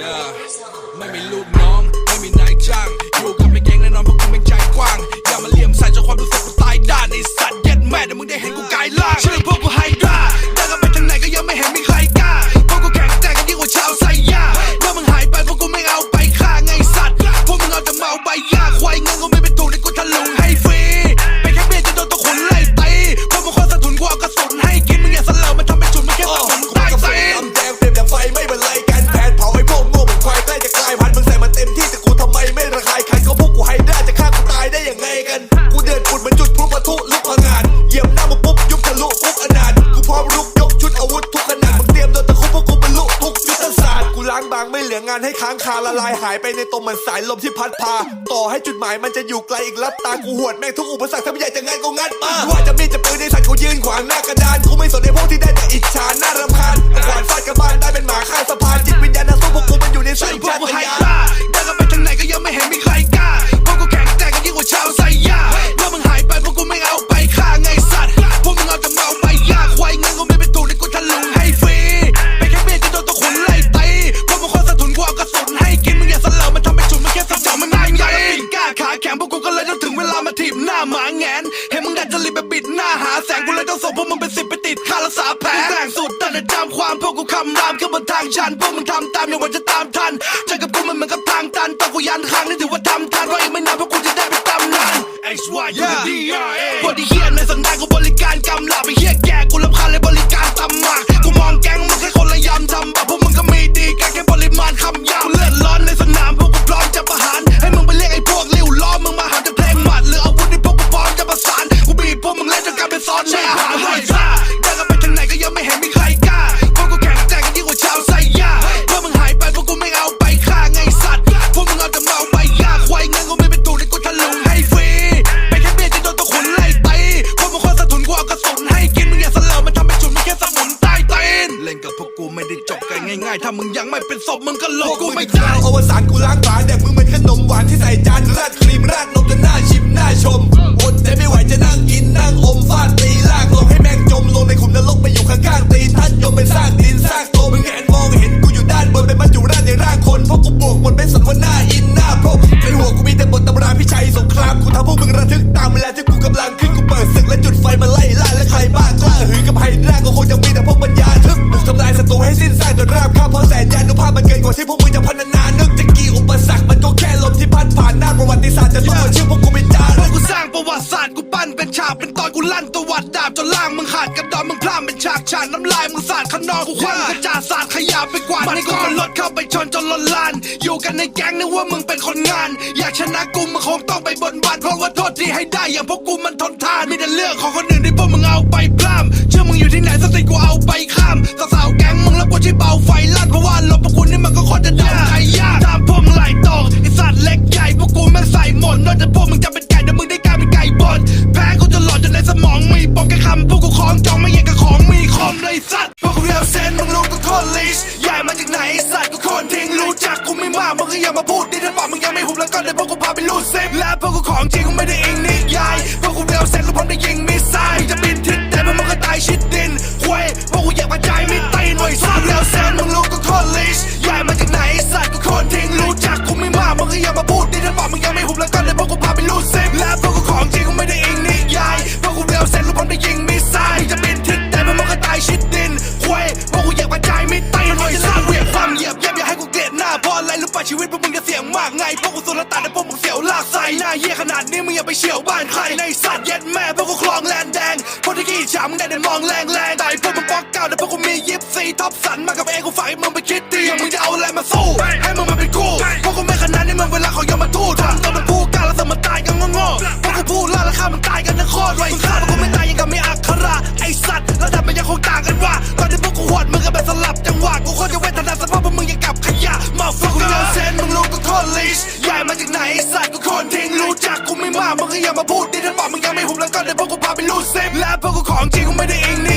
Yeah, let me loop no งคาละลายหายไปในตมเหมือนสายลมที่พัดพา ต่อให้จุดหมายมันจะอยู่ไกลอีกลับตากูหวดแม่งทุกอุปสรรคทั้งใหญ่จะงัดก็งัดมาว่าจะมีจะปืนในสัตว์กูยืนขวางหน้ากระดานกูไม่สนในพวกที่ได้แต่อิจฉาหน้ารำ ปิดหน้าหาแสงกูเลยต้องส่งพวกมึงเป็นสิบไปติดค่ารักษาแผลแรงสุดแต่ในจำความพวกกูคำรามขึ้นบนทางชันพวกมึงทำตามอย่างว่าจะตามทันเจอกับกูมันเหมือนกับทางตันต้องกูยันทางนี่ถือว่าทำทันว่าอีกไม่นานพวกกูจะได้เป็นตำนาน X Y D I A พวกที่เฮียนในสันดานกูายถ้ามึงยังไม่เป็นศพมึงก็หลบกูไม่ได้อวสานกูล้างบาแต่มึงเป็นขนมหวานที่ใส่จานราดครีมราด่าที่พวกมึงจะพันนานึกจะกี่อุปสรรคมันก็แค่ลมที่พัดผ่านหน้าประวัติศาสตร์จะต้องมาเชื่อพวกกูเป็นจารึกกูสร้างประวัติศาสตร์กูปั้นเป็นฉากเป็นตอนกูลั่นตวัดดาบจนล่างมึงขาดกระดอนมึงพลาดเป็นฉากฉากน้ำลายมึงสาดขนองกูควันกระจาดสาดขยะไปกว่าดในกองรถเข้าไปชนจนล้นลาน อยู่กันในแก๊งนึกว่ามึงเป็นคนงาน อยากชนะกูมึงคงต้องไปบนบานเพราะว่าโทษที่ให้ได้อย่างพวกกูมันทนทานมีแต่เรื่องของคนอื่นที่พวกมึงเอาไปพลาำเชื่อมึงอยู่ที่ไหนสั งมากมึงก็ยังมาพูดดิถ้าบอกมึงยังไม่หุบแล้วก็เดี๋ยวพวกกูพาไปลูดซิแล้วพวกกูของจริงกูไม่ได้อิงนิยายพวกกูเร็วเสร็จแล้วพร้อมได้ยิงมิสไซล์จะบินทิศแต่พวกมันก็ตายชิดดินควยพวกกูอยากกระจายไม่ไต่หน่วยสร้างเร็วเสร็มึงรู้ก็โคตรลิชใหญ่มาจากไหนสัตว์กูคนทิ้งรู้จักกูไม่มากมึงก็ยังมาพูดดิถ้าบอกมึงยังไม่หุบแล้วก็ หน้าเยี่ยขนาดนี้มึงอย่าไปเชี่ยวบ้านใครในสัตว์เย็ดแม่พวกกูคลองแลนแดงพวกที่ขี้ฉามึงได้เดินมองแรงแรงแต่พวกมึงป๊อกเก้าแต่พวกกูมียิบซีท็อปสันมากับเองกูฝ่ายมึงไปคิดดีอยากมึงจะเอาอะไรมาสู้ให้มึงมาเป็นกูพวกกูไม่ขนาดนี้มึงเวลาของยมทูตทำตัวเป็นผู้กล้าแล้วสมันตายกันงงๆพวกกูพูดล่าราคามันตายกันทั้งโคตรไว้ฆ่าพวกกูไม่ตายยังกับไม่อัคราไอสัตว์ระดับมันยังคงต่างกันว่าตอนที่พวกกูหดมึงก็แบบสลับจังหวะกูโคตรจะเวทนาสภาพพวกมึงยังกับขยะมาฟังกูเดินเซนมึงรู้กูโคตรลิชใหญ่มาจากไหนสัตว์กูโคตร อย่ามาพูดดิฉันบอกมึงยังไม่หุบแล้วก็เดี๋ยวพวกกูพาไปลูดซิปและพวกกูของจริงกูไม่ได้อิงนี่